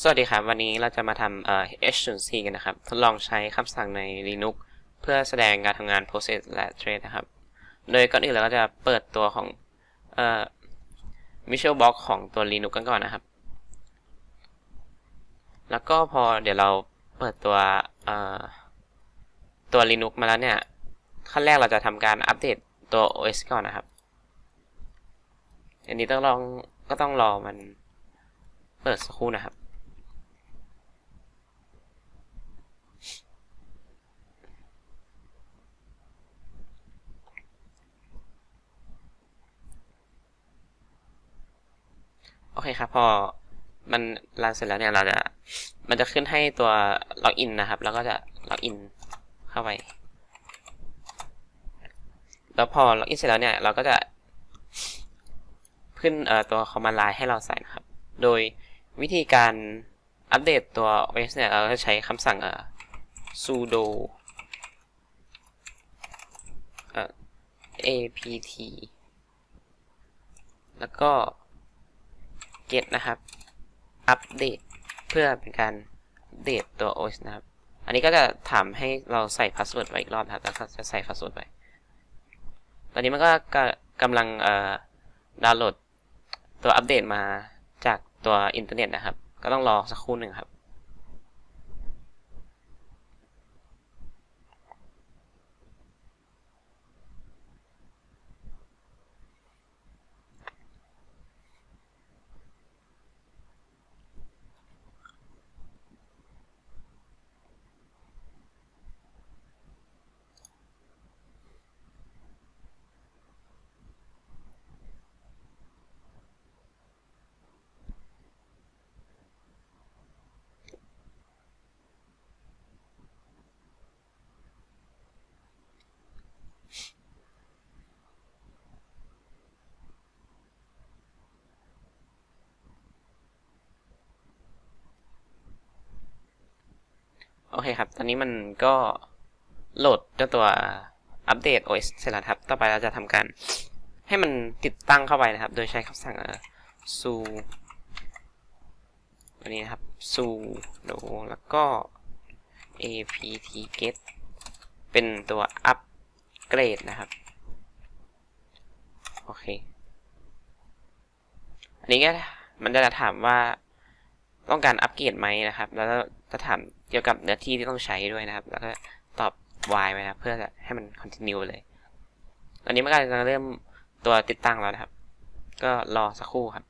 สวัสดีครับ วันนี้เราจะมาทำเอ่อ H0C กันนะครับ ทดลองใช้คำสั่งใน Linux เพื่อแสดงการทำงาน process และ thread นะครับ โดยก่อนอื่นเราก็จะเปิดตัวของเอ่อ Visual Box ของตัว Linux กันก่อนนะครับ แล้วก็พอเดี๋ยวเราเปิดตัวเอ่อตัว Linux มาแล้วเนี่ย ขั้นแรกเราจะทำการอัปเดตตัว OS ก่อนนะครับ อันนี้ต้องลองก็ต้องรอมันเปิดสักครู่นะครับ โอเคครับ พอมันรันเสร็จแล้วเนี่ยเราจะมันจะขึ้นให้ตัวล็อกอินนะครับ แล้วก็จะล็อกอินเข้าไป แล้วพอล็อกอินเสร็จแล้วเนี่ยเราก็จะ ขึ้นตัว command line ให้เราใส่นะครับ โดยวิธีการอัปเดตตัว OS เนี่ย เราจะใช้คำสั่งเอ่อ sudo apt แล้วก็ get นะครับ อัปเดตเพื่อเป็นการเดตตัว OS นะครับ อันนี้ก็จะถามให้เราใส่พาสเวิร์ดไว้อีกรอบนะครับแล้วก็จะใส่พาสเวิร์ดไว้ ตอนนี้มันก็กำลังเอ่อดาวน์โหลดตัวอัปเดตมาจากตัวอินเทอร์เน็ตนะครับ ก็ต้องรอสักครู่หนึ่งครับ โอเคครับ ตอนนี้มันก็โหลดเจ้าตัวอัปเดต OS เสร็จแล้วครับ ต่อไปเราจะทำการให้มันติดตั้งเข้าไปนะครับ โดยใช้คำสั่ง su ตัวนี้นะครับ sudo แล้วก็ apt get เป็นตัวอัปเกรดนะครับ โอเค อันนี้ก็มันจะถามว่าต้องการอัปเกรดไหมนะครับ แล้วจะถาม เกี่ยวกับเนื้อที่ที่ต้องใช้ด้วยนะครับ แล้วก็ตอบ y ไปนะเพื่อให้มัน continue เลย ตอนนี้มันก็จะเริ่มตัวติดตั้งแล้วนะครับ ก็รอสักครู่ครับ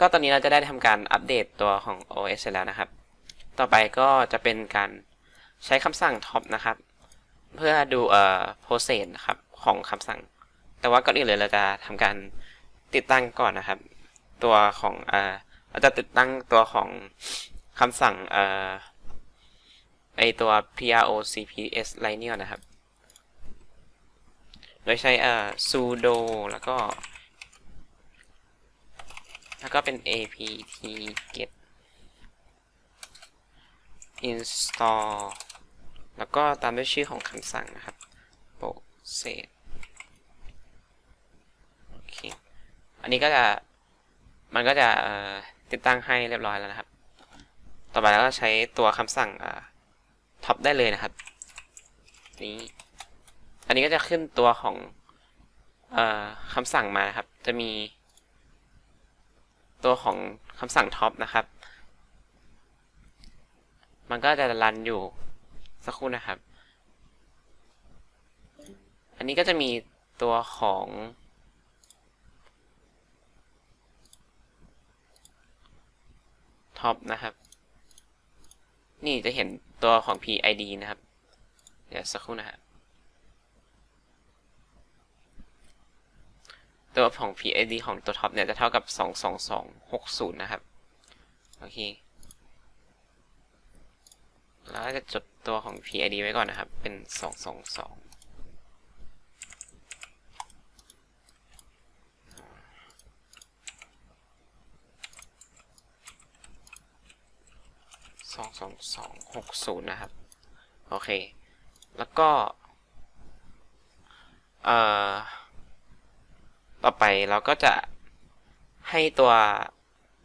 ก็ตอนนี้เราจะได้ทำการอัปเดตตัวของ OS เสแล้วนะครับ ต่อไปก็จะเป็นการใช้คำสั่ง top นะครับ เพื่อดูเอ่อ process นะครับของคำสั่ง แต่ว่าก่อนอื่นเลยเราจะทำการติดตั้งก่อนนะครับ ตัวของเอ่อเราจะติดตั้งตัวของคำสั่งเอ่อไอตัว procps linear นะครับ โดยใช้เอ่อ sudo แล้วก็ แล้วก็เป็น apt get install แล้วก็ตามด้วยชื่อของคำสั่งนะครับ process โอเค อันนี้ก็จะ มันก็จะติดตั้งให้เรียบร้อยแล้วนะครับ ต่อไปเราก็ใช้ตัวคำสั่งท็อปได้เลยนะครับ นี้ อันนี้ก็จะขึ้นตัวของอคำสั่งมานะครับ จะมี ตัวของคำสั่งท็อปนะครับ มันก็จะรันอยู่สักครู่นะครับ อันนี้ก็จะมีตัวของท็อปนะครับ นี่จะเห็นตัวของ PID นะครับ เดี๋ยวสักครู่นะฮะ ตัวของ PID ของตัวท็อปเนี่ยจะเท่ากับ 22260 นะครับ โอเค แล้วจะจดตัวของ PID ไว้ก่อนนะครับ เป็น 222สองสองสองหกศูนย์นะครับ โอเค แล้วก็ เอ่อ ต่อไปเราก็จะให้ตัว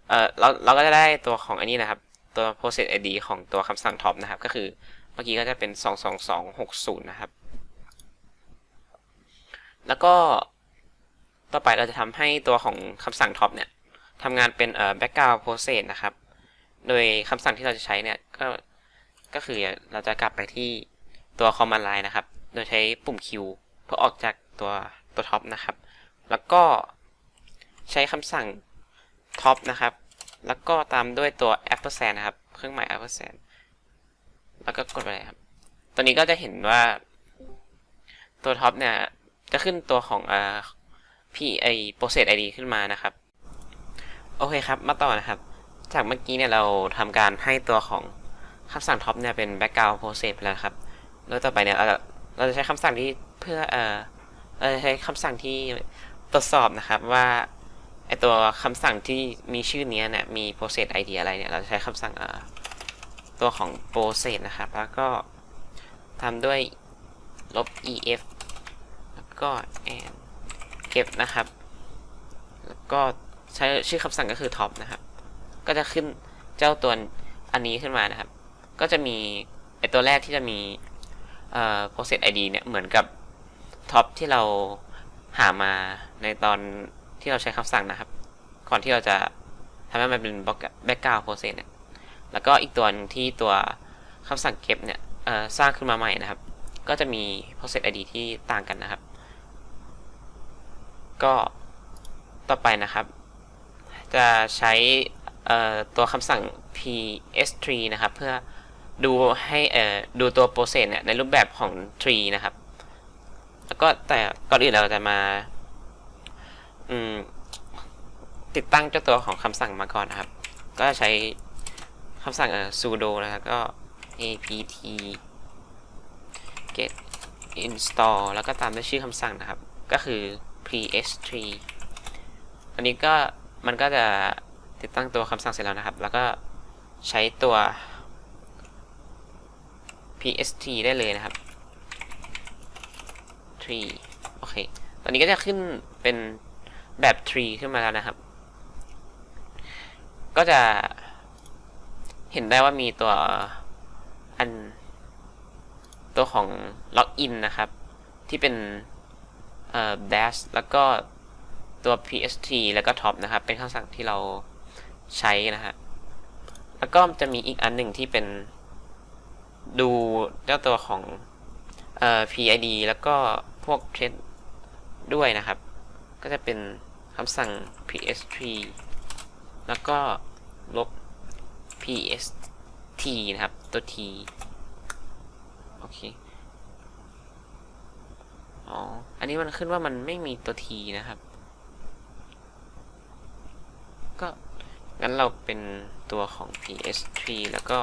เออเราเราก็จะได้ตัวของอันนี้นะครับ ตัว process id ของตัวคำสั่ง top นะครับ ก็คือเมื่อกี้ก็จะเป็น 22260 นะครับ แล้วก็ต่อไปเราจะทำให้ตัวของคำสั่ง top เนี่ยทำงานเป็นเอ่อ background process นะครับ โดยคำสั่งที่เราจะใช้เนี่ย ก็ ก็คือเราจะกลับไปที่ตัว command line นะครับ โดยใช้ปุ่ม Q เพื่อออกจากตัวตัว top นะครับ แล้วก็ใช้คำสั่ง top นะครับ แล้วก็ตามด้วยตัว ampersand นะครับ เครื่องหมาย ampersand แล้วก็กดไปเลยครับตัวนี้ก็จะเห็นว่าตัว top เนี่ย จะขึ้นตัวของเอ่อ p ไอ process id ขึ้นมานะครับ โอเคครับ มาต่อนะครับ จากเมื่อกี้เนี่ยเราทำการให้ตัวของคำสั่ง top เนี่ยเป็น background process ไปแล้วครับ แล้วต่อไปเนี่ยเราจะเราจะใช้คำสั่งที่เพื่อเอ่อเราจะใช้คำสั่งที่ ตรวจสอบนะครับว่าไอตัวคำสั่งที่มีชื่อนี้เนี่ยมี process id อะไรเนี่ย เราใช้คำสั่งตัวของ process นะครับ แล้วก็ทำด้วยลบ ef แล้วก็ and เก็บนะครับ แล้วก็ใช้ชื่อคำสั่งก็คือ top นะครับ ก็จะขึ้นเจ้าตัวอันนี้ขึ้นมานะครับ ก็จะมีไอตัวแรกที่จะมีเอ่อ process id เนี่ยเหมือนกับ top ที่เราหามา ในตอนที่เราใช้คำสั่งนะครับ ก่อนที่เราจะทำให้มันเป็น background process เนี่ยแล้วก็อีกตัวหนึงที่ตัวคำสั่งเก็บเนี่ยสร้างขึ้นมาใหม่นะครับ ก็จะมี process id ที่ต่างกันนะครับ ก็ต่อไปนะครับ จะใช้ตัวคำสั่ง ps3 นะครับ เพื่อดูให้ดูตัว process เนี่ยในรูปแบบของ tree นะครับ แล้วก็แต่ก่อนอื่นเราจะมา อืม ติดตั้งเจ้าตัวของคำสั่งมาก่อนนะครับ ก็ใช้คำสั่งเอ่อ sudo นะครับ ก็ apt get install แล้วก็ตามด้วยชื่อคำสั่งนะครับ ก็คือ ps3 อันนี้ก็มันก็จะติดตั้งตัวคำสั่งเสร็จแล้วนะครับ แล้วก็ใช้ตัว pst ได้เลยนะครับ tree โอเค ตอนนี้ก็จะขึ้นเป็น แบบ tree ขึ้นมาแล้วนะครับ ก็จะเห็นได้ว่ามีตัวอันตัวของ login นะครับ ที่เป็นเอ่อ dash แล้วก็ตัว pst แล้วก็ top นะครับ เป็นคำสั่งที่เราใช้นะฮะแล้วก็จะมีอีกอันหนึ่งที่เป็นดูเจ้าตัวของเอ่อ PID แล้วก็พวกเทรดด้วยนะครับ ก็จะเป็น คำสั่ง ps3 แล้วก็ลบ pst นะครับ ตัว t โอเค อ๋อ อันนี้มันขึ้นว่ามันไม่มีตัว t นะครับ ก็ งั้นเราเป็นตัวของ ps3 แล้วก็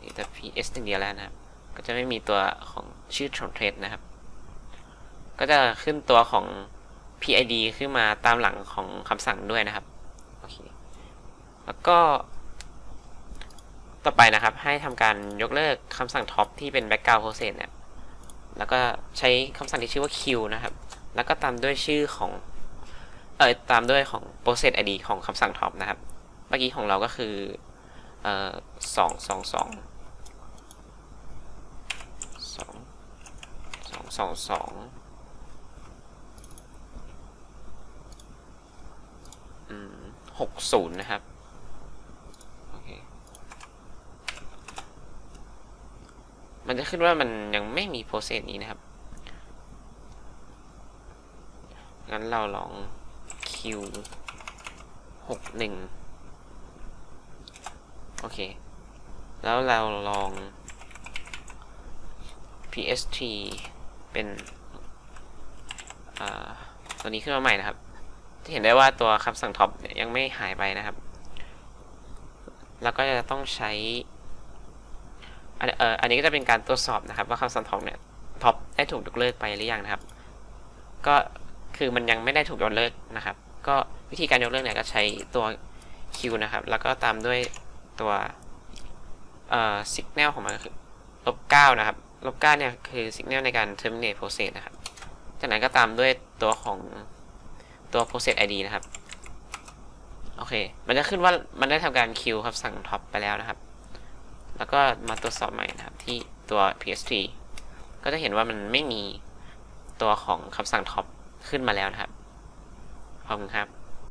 นี่แต่ ps หนึ่งเดียวแล้วนะครับ ก็จะไม่มีตัวของชื่อของเทรดนะครับ ก็จะขึ้นตัวของ PID ขึ้นมาตามหลังของคำสั่งด้วยนะครับโอเคแล้วก็ ต่อไปนะครับให้ทำการยกเลิกคำสั่งท็อปที่เป็น background process เนี่ยแล้วก็ใช้คำสั่งที่ชื่อว่า q นะครับ แล้วก็ตามด้วยชื่อของ เอ่อตามด้วยของ process id ของคำสั่งท็อปนะครับ เมื่อกี้ของเราก็คือ เอ่อสองสองสองสองสองสองสองอืม หกศูนย์นะครับ โอเค มันจะขึ้นว่ามันยังไม่มีโปรเซสนี้นะครับ งั้นเราลอง Q หกหนึ่งโอเค แล้วเราลอง PST เป็นเอ่อตัวนี้ขึ้นมาใหม่นะครับจะ เห็นได้ว่าตัวคำสั่งท็อปยังไม่หายไปนะครับ แล้วก็จะต้องใช้อันเอ่ออันนี้ก็จะเป็นการตรวจสอบนะครับ ว่าคำสั่งท็อปเนี่ยท็อปได้ถูกยกเลิกไปหรือยังนะครับ ก็คือมันยังไม่ได้ถูกยกเลิกนะครับ ก็วิธีการยกเลิกเนี่ยก็ใช้ตัว Q นะครับ แล้วก็ตามด้วยตัวเอ่อ signal ของมันคือลบเก้านะครับลบเก้าเนี่ยคือ signal ในการ terminate process นะครับ จากนั้นก็ตามด้วยตัวของ ตัว process ID นะครับ โอเค มันจะขึ้นว่ามันได้ทำการ Q ครับสั่งท็อปไปแล้วนะครับ แล้วก็มาตรวจสอบใหม่นะครับ ที่ตัว PST ก็จะเห็นว่ามันไม่มีตัวของคำสั่งท็อปขึ้นมาแล้วนะครับ ขอบคุณครับ